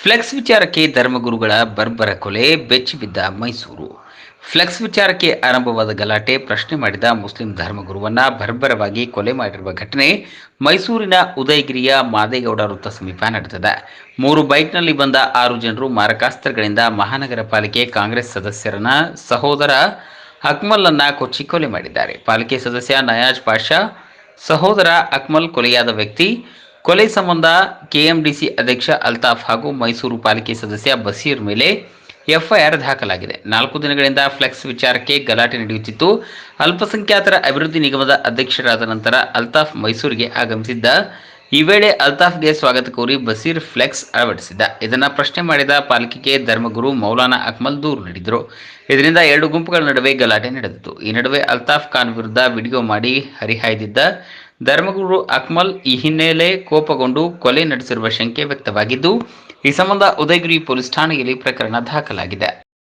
Flex ವಿಚಾರಕ್ಕೆ ಧರ್ಮಗುರುಗಳ ಬರ್ಬರ ಕೊಲೆ ಬೆಚ್ಚಿಬಿದ್ದ Mysuru. Flex ವಿಚಾರಕ್ಕೆ ಆರಂಭವಾದ ಗಲಾಟೆ, ಪ್ರಶ್ನೆ ಮಾಡಿದ ಮುಸ್ಲಿಂ ಧರ್ಮಗುರುವನ್ನ ಬರ್ಬರವಾಗಿ ಕೊಲೆ ಮಾಡಿರುವ ಘಟನೆ ಮೈಸೂರಿನ ಉದಯಗಿರಿಯ ಮಾದೇಗೌಡ ವೃತ್ತ ಸಮೀಪ ನಡೆದಿದೆ. ಮೂರು ಬೈಕ್ನಲ್ಲಿ ಬಂದ ಆರು ಜನರು ಮಾರಕಾಸ್ತ್ರಗಳಿಂದ ಮಹಾನಗರ ಪಾಲಿಕೆ ಕಾಂಗ್ರೆಸ್ ಸದಸ್ಯರನ್ನ ಸಹೋದರ ಅಕ್ಮಲನ್ನ ಕೊಚ್ಚಿ ಕೊಲೆ ಮಾಡಿದ್ದಾರೆ. ಪಾಲಿಕೆ ಸದಸ್ಯ ನಯಾಜ್ ಪಾಷಾ, ಸಹೋದರ ಅಕ್ಮಲ್ ಕೊಲೆಯಾದ ವ್ಯಕ್ತಿ ಕೊಲೆ ಸಂಬಂಧ ಕೆಎಂಡಿಸಿ ಅಧ್ಯಕ್ಷ ಅಲ್ತಾಫ್ ಹಾಗೂ ಮೈಸೂರು ಪಾಲಿಕೆ ಸದಸ್ಯ ಬಸೀರ್ ಮೇಲೆ ಎಫ್ಐಆರ್ ದಾಖಲಾಗಿದೆ. ನಾಲ್ಕು ದಿನಗಳಿಂದ ಫ್ಲೆಕ್ಸ್ ವಿಚಾರಕ್ಕೆ ಗಲಾಟೆ ನಡೆಯುತ್ತಿತ್ತು. ಅಲ್ಪಸಂಖ್ಯಾತರ ಅಭಿವೃದ್ಧಿ ನಿಗಮದ ಅಧ್ಯಕ್ಷರಾದ ನಂತರ ಅಲ್ತಾಫ್ ಮೈಸೂರಿಗೆ ಆಗಮಿಸಿದ್ದ ಈ ವೇಳೆ ಅಲ್ತಾಫ್ಗೆ ಸ್ವಾಗತ ಕೋರಿ ಬಸೀರ್ ಫ್ಲೆಕ್ಸ್ ಅಳವಡಿಸಿದ್ದ. ಇದನ್ನು ಪ್ರಶ್ನೆ ಮಾಡಿದ ಪಾಲಿಕೆಗೆ ಧರ್ಮಗುರು ಮೌಲಾನಾ ಅಕ್ಮಲ್ ದೂರು ನೀಡಿದರು. ಇದರಿಂದ ಎರಡು ಗುಂಪುಗಳ ನಡುವೆ ಗಲಾಟೆ ನಡೆದಿತ್ತು. ಈ ನಡುವೆ ಅಲ್ತಾಫ್ ಖಾನ್ ವಿರುದ್ಧ ವಿಡಿಯೋ ಮಾಡಿ ಹರಿಹಾಯ್ದಿದ್ದ ಧರ್ಮಗುರು ಅಕ್ಮಲ್ ಈ ಹಿನ್ನೆಲೆ ಕೋಪಗೊಂಡು ಕೊಲೆ ನಡೆಸಿರುವ ಶಂಕೆ ವ್ಯಕ್ತವಾಗಿದ್ದು, ಈ ಸಂಬಂಧ ಉದಯಗಿರಿ ಪೊಲೀಸ್ ಠಾಣೆಯಲ್ಲಿ ಪ್ರಕರಣ ದಾಖಲಾಗಿದೆ.